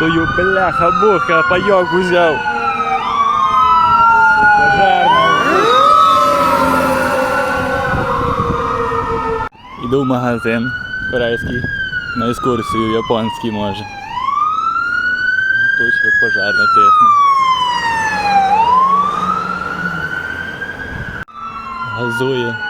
Тою бляха-буха, пайок узяв. Пожарна. Іду в магазин корейський на екскурсію японський може. Тут ще пожарне тисне. Газує.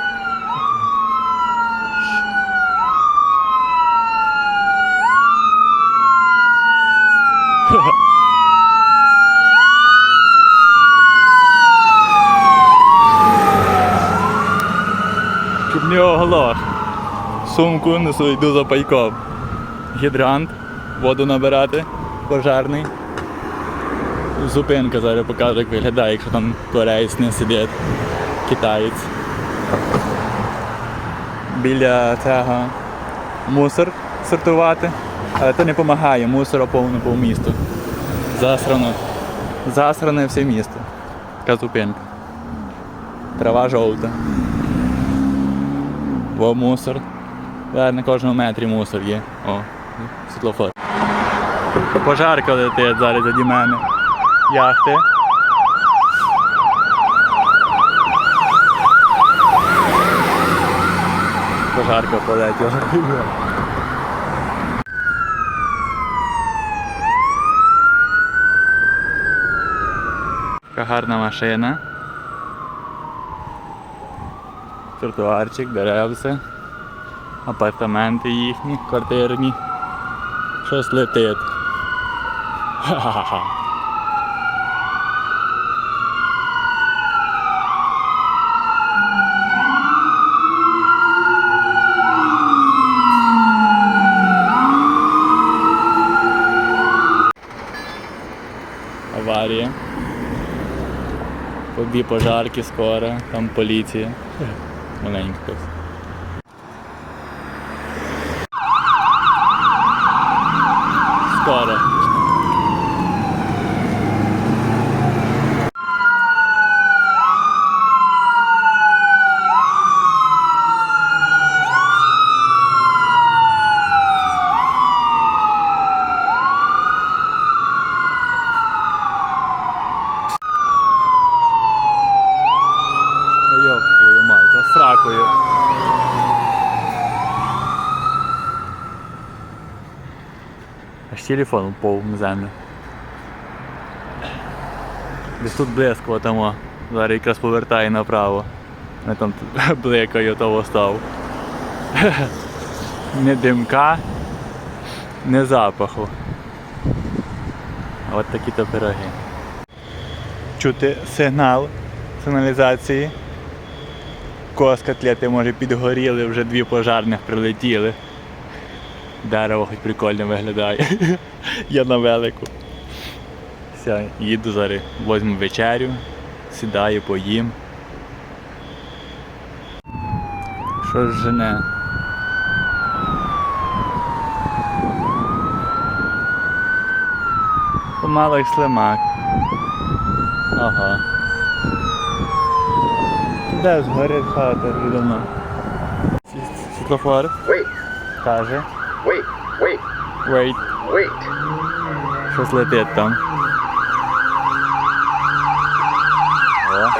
Не оглох. Сумку несу, йду за пайком. Гідрант, воду набирати, пожарний. Зупинка зараз покажу, як виглядає, якщо там кореєць не сидить, китаєць. Біля цього мусор сортувати, але це не допомагає, мусора повно по місту. Засрано. Засране все місто. Така зупинка. Трава жовта. Во мусор. Зараз на кожному метрі мусор є. О, світлофор. Пожарка летить зараз заді мене. Яхти. Пожарка полетіла. Гарна машина. Тротуарчик, деревце, апартаменти їхні, квартирні. Щось летить. Ха-ха-ха. Аварія. По дві пожарки скоро, там поліція. Маленька. якась. Скоро. Йоп, твою мать, за сракою. Аж телефон упав на землю. Десь тут близько тому. Зараз якраз повертає направо. Я там бликаю того став. Не димка, не запаху. От такі то пироги. Чути сигнал сигналізації. Котлети може підгоріли, вже дві пожарних прилетіли. Дерево хоч прикольно виглядає. Я на велику. Все, їду зараз, возьму вечерю, сідаю, поїм. Що ж жене? Помало як слимак. Ага. Де згорить хата вже давно? Світлофор каже. Wait, wait, щось летить там. О.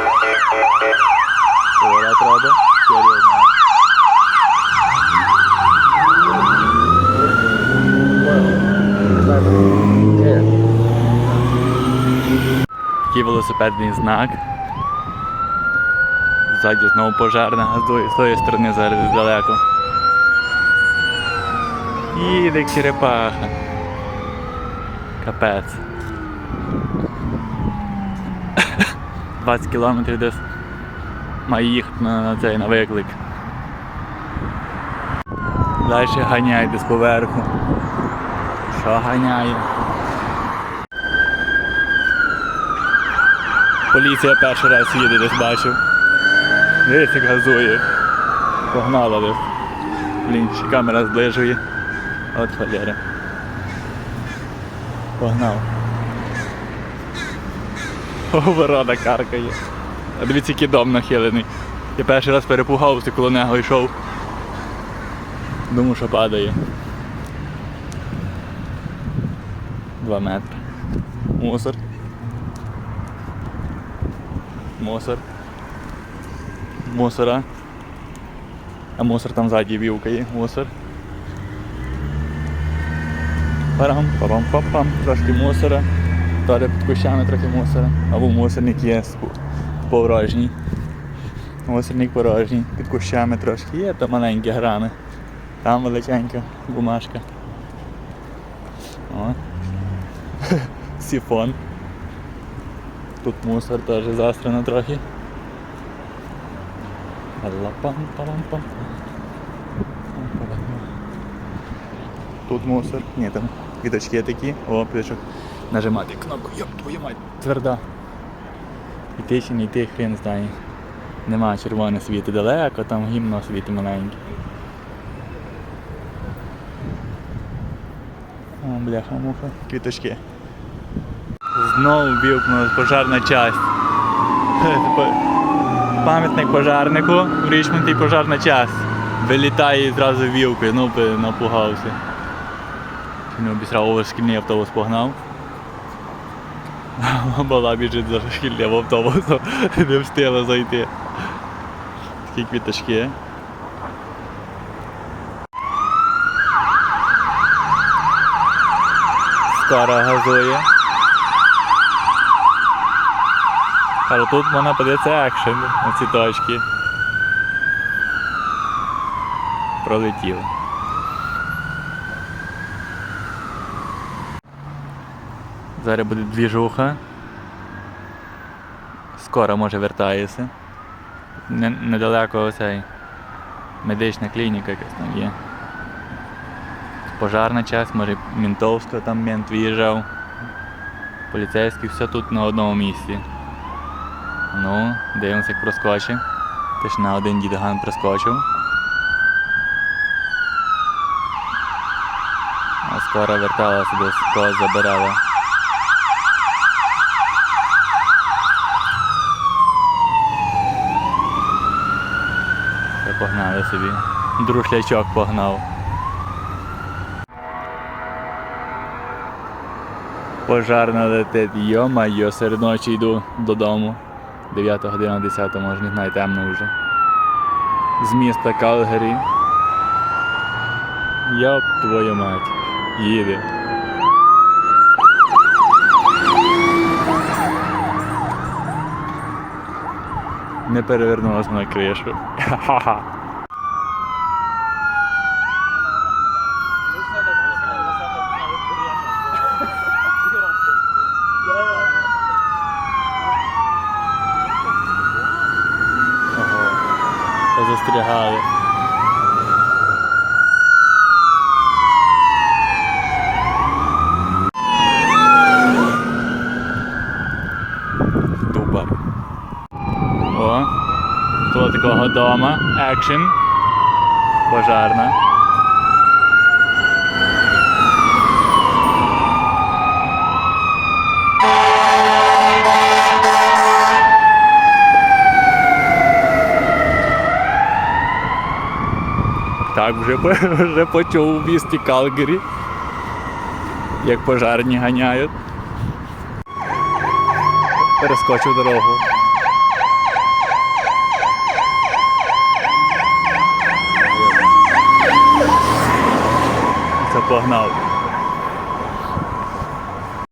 Оля треба. Серйозно. Такий велосипедний знак. Ззаді знову пожарна, а з тої сторони зараз далеко. Їде черепаха. Капець. 20 кілометрів десь має їхати на, на цей на виклик. Далі ганяє десь поверху. Що ганяє? Поліція перший раз їде десь бачив. Дивись, як газує. Погнала десь. Блін, камера зближує. От холєра. Погнав. О, ворота каркає. А дивіться, який дом нахилений. Я перший раз перепугався, коли нього йшов. Думав, що падає. 2 метри. Мусор. Мусор. Мусора. А мусор там ззаді вівка є. Мусор. Парам, парам, пам Трошки мусора. Далі під кущами трохи мусора. Або мусорник є порожній. Мусорник порожній. Під кущами трошки є, то маленькі грани. Там величенька бумажка. О. Сіфон. Тут мусор теж застрано трохи. Тут мусор. Ні, там квіточки такі. О, пішок. Нажимати кнопку. Йоп, твою мать, тверда. Іти чи не йти, хрен знає. Нема червоне світи далеко, там гімно світи маленьке. О, бляха, муха. Квіточки. Знову вівкнулась пожарна часть. Пам'ятник пожарнику в Річмонді пожарна часть. Вилітає і зразу вівкою, ну напугався. Не обісрав, шкільний автобус погнав. Бала біжить за шкільним автобусом, не встигла зайти. Такі квіточки. Скоро газує. Але тут вона подається екшен на ці точки. Пролетів. Зараз буде двіжуха. Скоро може вертається. Недалеко оцей медична клініка якась там є. Пожарна часть, може Мінтовська там мент виїжджав. Поліцейський, все тут на одному місці. Ну, дивимося, як проскочить. Теж на один дідган проскочив. А скоро верталася десь, кого забирала. Все, погнали собі. Друшлячок погнав. Пожарна летить, йо-майо, серед ночі йду додому. 9 година, 10 може, не знаю, темно вже. З міста Калгарі. Йоп твою мать. Їде. Не перевернулась на кришу. Ха-ха. Позастрягали. Дуба. О, коло такого дома. Екшн. Пожарна. Так, вже, вже почув у місті Калгарі. Як пожарні ганяють. Перескочив дорогу. Це.